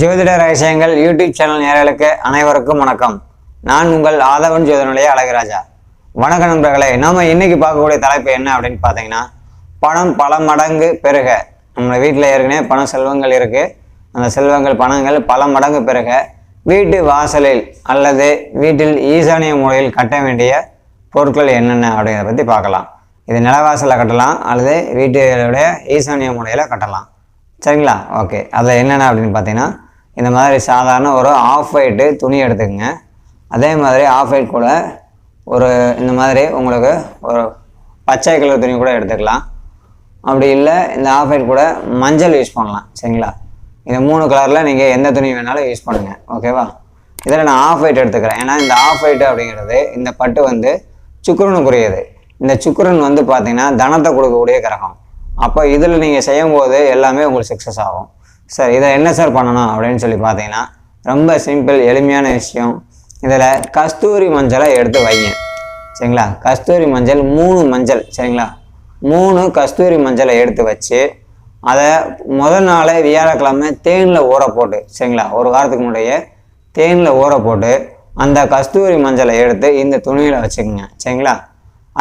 ஜோதிட ரகசியங்கள் YouTube channel நேயர்களுக்கு அனைவருக்கும் வணக்கம். நான் உங்கள் ஆதவன் ஜோதிடனுடைய அழகுராஜா. வணக்க நண்பர்களே நாம் இன்னைக்கு பார்க்கக்கூடிய தலைப்பு என்ன அப்படின்னு பார்த்தீங்கன்னா பணம் பல மடங்கு பெருக. நம்ம வீட்டில் ஏற்கனவே பண செல்வங்கள் இருக்குது அந்த செல்வங்கள் பணங்கள் பல மடங்கு பெருக. வீட்டு வாசலில் அல்லது வீட்டில் ஈசானிய முறையில் கட்ட வேண்டிய பொருட்கள் என்னென்ன அப்படிங்கிறத பற்றி பார்க்கலாம். இது நிலவாசலில் கட்டலாம் அல்லது வீட்டுடைய ஈசானிய முறையில் கட்டலாம். சரிங்களா? ஓகே அதில் என்னென்ன அப்படின்னு பார்த்தீங்கன்னா இந்த மாதிரி சாதாரண ஒரு ஆஃப் ஒயிட்டு துணி எடுத்துக்கங்க. அதே மாதிரி ஆஃப் ஒயிட் கூட ஒரு இந்த மாதிரி உங்களுக்கு ஒரு பச்சை கலர் துணி கூட எடுத்துக்கலாம். அப்படி இல்லை இந்த ஆஃப் ஒயிட் கூட மஞ்சள் யூஸ் பண்ணலாம். சரிங்களா? இந்த மூணு கலரில் நீங்கள் எந்த துணி வேணாலும் யூஸ் பண்ணுங்கள் ஓகேவா இதில் நான் ஆஃப் ஒயிட் எடுத்துக்கிறேன். ஏன்னா இந்த ஆஃப் ஒயிட் அப்படிங்கிறது இந்த பட்டு வந்து சுக்கிரனுக்குரியது. இந்த சுக்கிரன் வந்து பார்த்தீங்கன்னா தனத்தை கொடுக்கக்கூடிய கிரகம். அப்போ இதில் நீங்கள் செய்யும்போது எல்லாமே உங்களுக்கு சக்ஸஸ் ஆகும். சார் இதை என்ன சார் பண்ணணும் அப்படின்னு சொல்லி பார்த்தீங்கன்னா ரொம்ப சிம்பிள் எளிமையான விஷயம். இதில் கஸ்தூரி மஞ்சளை எடுத்து வைங்க. சரிங்களா? கஸ்தூரி மஞ்சள் மூணு மஞ்சள் சரிங்களா? மூணு கஸ்தூரி மஞ்சளை எடுத்து வச்சு அதை முதல் நாளே வியாழக்கிழமை தேனில் ஊற போட்டு சரிங்களா? ஒரு வாரத்துக்கு முன்னாடியே தேனில் ஊற போட்டு அந்த கஸ்தூரி மஞ்சளை எடுத்து இந்த துணியில் வச்சுக்கோங்க சரிங்களா?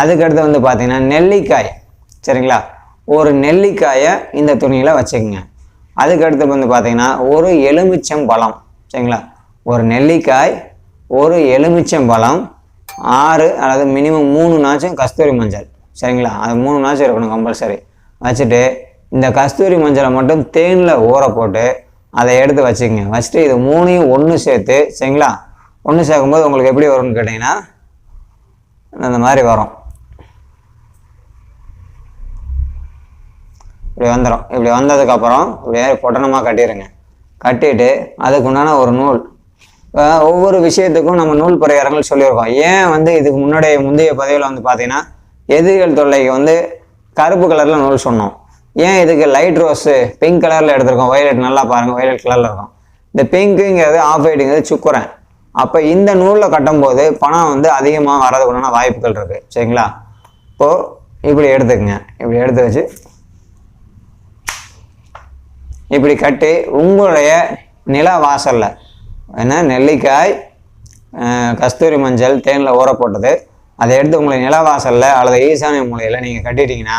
அதுக்கடுத்து வந்து பார்த்தீங்கன்னா நெல்லிக்காய் சரிங்களா? ஒரு நெல்லிக்காயை இந்த துணியில் வச்சுக்கோங்க. அதுக்கடுத்து வந்து பார்த்தீங்கன்னா ஒரு எலுமிச்சம் பழம். சரிங்களா? ஒரு நெல்லிக்காய் ஒரு எலுமிச்சம் பழம் ஆறு அல்லது மினிமம் மூணு நாச்சும் கஸ்தூரி மஞ்சள். சரிங்களா? அது மூணு நாச்சும் இருக்கணும் கம்பல்சரி வச்சுட்டு இந்த கஸ்தூரி மஞ்சளை மட்டும் தேனில் ஊற போட்டு அதை எடுத்து வச்சுக்கோங்க. வச்சுட்டு இது மூணையும் ஒன்று சேர்த்து சரிங்களா? ஒன்று சேர்க்கும்போது உங்களுக்கு எப்படி வரும்னு கேட்டிங்கன்னா அந்த மாதிரி வரும். இப்படி வந்துடும் இப்படி வந்ததுக்கப்புறம் இப்படியே பொட்டணமாக கட்டிடுங்க கட்டிட்டு அதுக்கு உண்டான ஒரு நூல். ஒவ்வொரு விஷயத்துக்கும் நம்ம நூல் பரிகாரங்கள் சொல்லியிருக்கோம். ஏன் வந்து இதுக்கு முன்னாடிய முந்தைய பதவியில் வந்து பார்த்தீங்கன்னா எதிரிகள் தொல்லைக்கு வந்து கருப்பு கலரில் நூல் சொன்னோம். ஏன் இதுக்கு லைட் ரோஸு பிங்க் கலரில் எடுத்திருக்கோம்? வயலட் நல்லா பாருங்கள் வயலட் கலரில் இருக்கும். இந்த பிங்க்குங்கிறது ஆஃப் ஒயிட்டுங்கிறது சுக்குரன் அப்போ இந்த நூலில் கட்டும்போது பணம் வந்து அதிகமாக வரதுக்குண்டான வாய்ப்புகள் இருக்குது சரிங்களா? இப்போது இப்படி எடுத்துக்கங்க. இப்படி எடுத்து வச்சு இப்படி கட்டி உங்களுடைய நில வாசலில். என்ன? நெல்லிக்காய் கஸ்தூரி மஞ்சள் தேனில் ஊற போட்டது அதை எடுத்து உங்களை நில வாசலில் அல்லது ஈசானிய மூலையில் நீங்கள் கட்டிட்டீங்கன்னா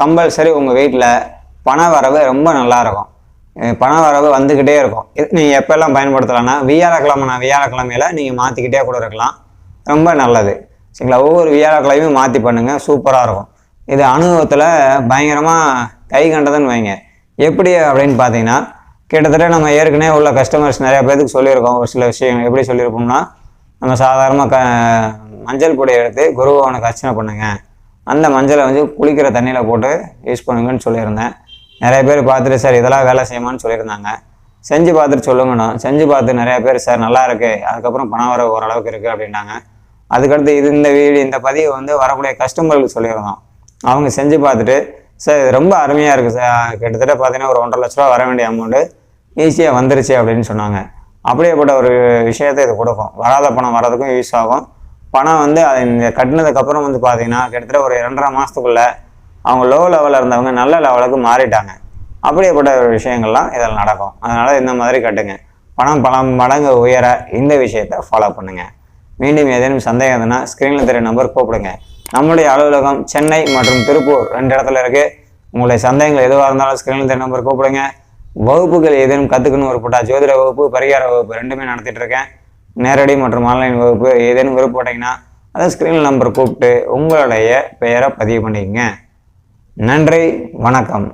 கம்பல்சரி உங்கள் வீட்டில் பண வரவு ரொம்ப நல்லா இருக்கும் பண வரவு வந்துக்கிட்டே இருக்கும். இது நீங்கள் எப்போல்லாம் பயன்படுத்தலாம்னா வியாழக்கிழமை நான் வியாழக்கிழமையில நீங்கள் மாற்றிக்கிட்டே கூட இருக்கலாம். ரொம்ப நல்லது. சரிங்களா? ஒவ்வொரு வியாழக்கிழமையும் மாற்றி பண்ணுங்கள் சூப்பராக இருக்கும். இது அனுபவத்தில் பயங்கரமாக கை கண்டதுன்னு வைங்க. எப்படி அப்படின்னு பார்த்தீங்கன்னா கிட்டத்தட்ட நம்ம ஏற்கனவே உள்ள கஸ்டமர்ஸ் நிறையா பேருக்கு சொல்லியிருக்கோம். ஒரு சில விஷயம் எப்படி சொல்லியிருப்போம்னா நம்ம சாதாரணமாக க மஞ்சள் பொடி எடுத்து குரு அவனுக்கு அர்ச்சனை பண்ணுங்க. அந்த மஞ்சளை வந்து குளிக்கிற தண்ணியில் போட்டு யூஸ் பண்ணுங்கன்னு சொல்லியிருந்தேன். நிறைய பேர் பார்த்துட்டு சார் இதெல்லாம் வேலை செய்யுமான்னு சொல்லியிருந்தாங்க. செஞ்சு பார்த்துட்டு சொல்லுங்கண்ணா செஞ்சு பார்த்து நிறைய பேர் சார் நல்லா இருக்கு. அதுக்கப்புறம் பணம் வர ஓரளவுக்கு இருக்குது அப்படின்னாங்க. அதுக்கடுத்து இது இந்த வீடு இந்த பதிவை வந்து வரக்கூடிய கஸ்டமர்களுக்கு சொல்லியிருந்தோம். அவங்க செஞ்சு பார்த்துட்டு சார் இது ரொம்ப அருமையாக இருக்குது சார். கிட்டத்தட்ட பார்த்தீங்கன்னா ஒரு ஒன்றரை லட்ச ரூபா வர வேண்டிய அமௌண்ட்டு ஈஸியாக வந்துருச்சு அப்படின்னு சொன்னாங்க. அப்படியேப்பட்ட ஒரு விஷயத்தை இது கொடுக்கும். வராத பணம் வர்றதுக்கும் யூஸ் ஆகும். பணம் வந்து அது இந்த கட்டினதுக்கப்புறம் வந்து பார்த்தீங்கன்னா கிட்டத்தட்ட ஒரு இரண்டரை மாதத்துக்குள்ளே அவங்க லோ லெவலில் இருந்தவங்க நல்ல லெவலுக்கு மாறிட்டாங்க. அப்படியேப்பட்ட ஒரு விஷயங்கள்லாம் இதில் நடக்கும். அதனால் இந்த மாதிரி கட்டுங்க. பணம் பல மடங்கு உயர இந்த விஷயத்தை ஃபாலோ பண்ணுங்கள் மீண்டும் ஏதேனும் சந்தேகம் இருந்ததுன்னா ஸ்க்ரீனில் தெரிய நம்பர் கூப்பிடுங்க. நம்முடைய அலுவலகம் சென்னை மற்றும் திருப்பூர் ரெண்டு இடத்துல இருக்குது உங்களுடைய சந்தேகங்கள் எதுவாக இருந்தாலும் ஸ்க்ரீனில் தெரிய நம்பர் கூப்பிடுங்க. வகுப்புகள் ஏதேனும் கற்றுக்கணும் விருப்பப்பட்டா ஜோதிட வகுப்பு பரிகார வகுப்பு ரெண்டுமே நடத்திட்டு இருக்கேன். நேரடி மற்றும் ஆன்லைன் வகுப்பு ஏதேனும் விருப்பப்பட்டீங்கன்னா அதை ஸ்க்ரீன் நம்பர் கூப்பிட்டு உங்களுடைய பெயரை பதிவு பண்ணிக்கங்க. நன்றி வணக்கம்.